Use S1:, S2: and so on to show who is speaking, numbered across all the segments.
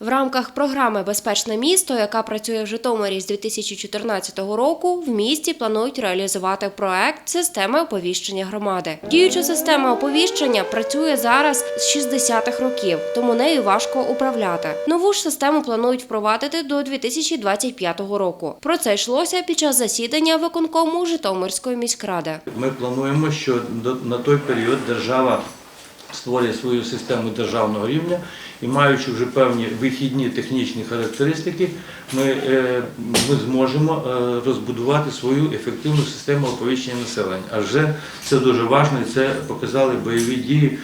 S1: В рамках програми Безпечне місто, яка працює в Житомирі з 2014 року, в місті планують реалізувати проект системи оповіщення громади. Діюча система оповіщення працює зараз з 60-х років, тому нею важко управляти. Нову ж систему планують впровадити до 2025 року. Про це йшлося під час засідання виконкому Житомирської міськради.
S2: Ми плануємо, що на той період держава створює свою систему державного рівня і маючи вже певні вихідні технічні характеристики, ми, е, ми зможемо е, розбудувати свою ефективну систему оповіщення населення. Адже це дуже важливо, і це показали бойові дії.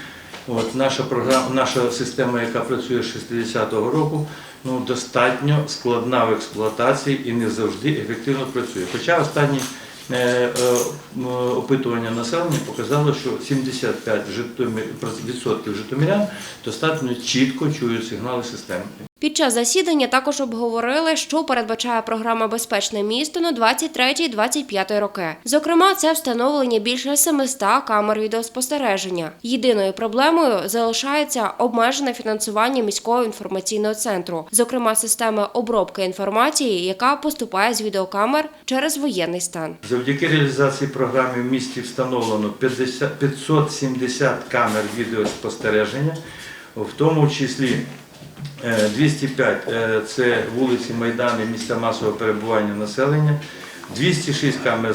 S2: От наша програма, наша система, яка працює з 60-го року, ну достатньо складна в експлуатації і не завжди ефективно працює. Хоча останні опитування населення показало, що 75 житомир- відсотків житомирян достатньо чітко чують сигнали системи.
S1: Під час засідання також обговорили, що передбачає програма Безпечне місто на 23-25 роки. Зокрема, це встановлення більше 700 камер відеоспостереження. Єдиною проблемою залишається обмежене фінансування міського інформаційного центру, зокрема системи обробки інформації, яка поступає з відеокамер через воєнний стан.
S2: Завдяки реалізації програми в місті встановлено 50 570 камер відеоспостереження, в тому числі 205 е, це вулиці Майдани, місця масового перебування населення. 206 камер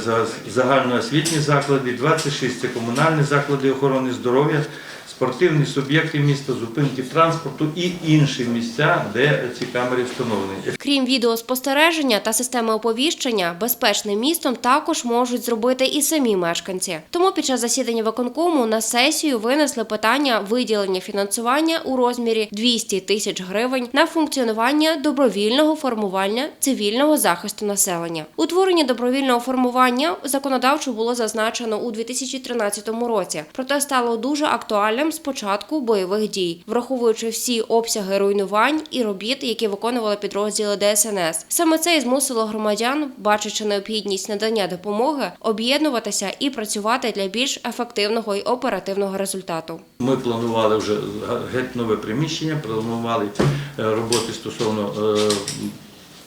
S2: загальноосвітні заклади, 26 це комунальні заклади охорони здоров'я, спортивні суб'єкти міста, зупинки транспорту і інші місця, де ці камери встановлені.
S1: Крім відеоспостереження та системи оповіщення, безпечним містом також можуть зробити і самі мешканці. Тому під час засідання виконкому на сесію винесли питання виділення фінансування у розмірі 200 тисяч гривень на функціонування добровільного формування цивільного захисту населення. Утворення добровільного формування законодавчо було зазначено у 2013 році, проте стало дуже актуальним з початку бойових дій, враховуючи всі обсяги руйнувань і робіт, які виконували підрозділи ДСНС. Саме це і змусило громадян, бачачи необхідність надання допомоги, об'єднуватися і працювати для більш ефективного і оперативного результату.
S2: Ми планували вже геть нове приміщення, планували е, роботи стосовно е,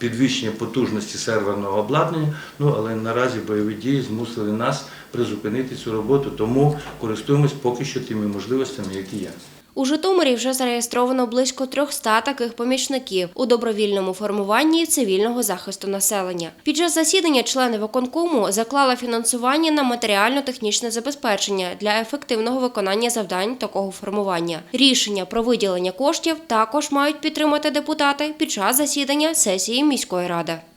S2: підвищення потужності серверного обладнання. Ну але наразі бойові дії змусили нас призупинити цю роботу, тому користуємось поки що тими можливостями, які є.
S1: У Житомирі вже зареєстровано близько 300 таких помічників у добровільному формуванні цивільного захисту населення. Під час засідання члени виконкому заклали фінансування на матеріально-технічне забезпечення для ефективного виконання завдань такого формування. Рішення про виділення коштів також мають підтримати депутати під час засідання сесії міської ради.